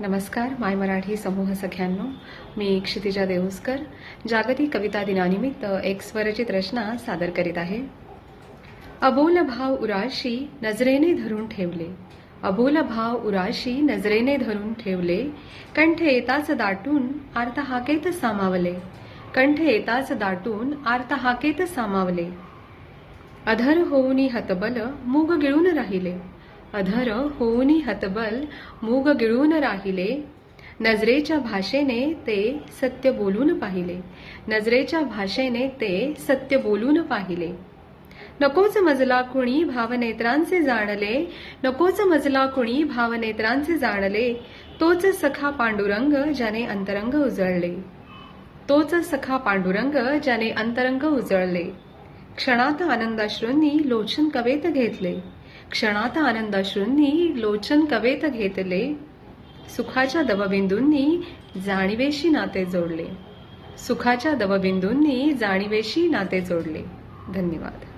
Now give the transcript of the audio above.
नमस्कार माय मराठी समूह सख्यांनो. मी क्षितिजा देऊसकर. जागतिक कविता दिनानिमित्त एक स्वरचित रचना सादर करीत आहे. अबोल भाव उराशी नजरेने धरून ठेवले. अबोल भाव उराशी नजरेने धरून ठेवले. कंठ येताच दाटून आर्त हाकेत सामावले. कंठ येताच दाटून आर्त हाकेत सामावले. अधर होऊनी हतबल मूग गिळून राहिले. अधर होऊनी हतबल मूग गिळून राहिले. नजरेच्या भाषेने ते सत्य बोलून पाहिले. नजरेच्या भाषेने ते सत्य बोलून पाहिले. नकोच मजला कुणी भावनेत्रांचे जाणले. नकोच मजला कुणी भावनेत्रांचे जाणले. तोच सखा पांडुरंग ज्याने अंतरंग उजळले. तोच सखा पांडुरंग ज्याने अंतरंग उजळले. क्षणात आनंदाश्रूंनी लोचन कवेत घेतले. क्षणात आनंदाश्रूंनी लोचन कवेत घेतले. सुखाच्या दवबिंदूंनी जाणीवेशी नाते जोडले. सुखाच्या दवबिंदूंनी जाणीवेशी नाते जोडले. धन्यवाद.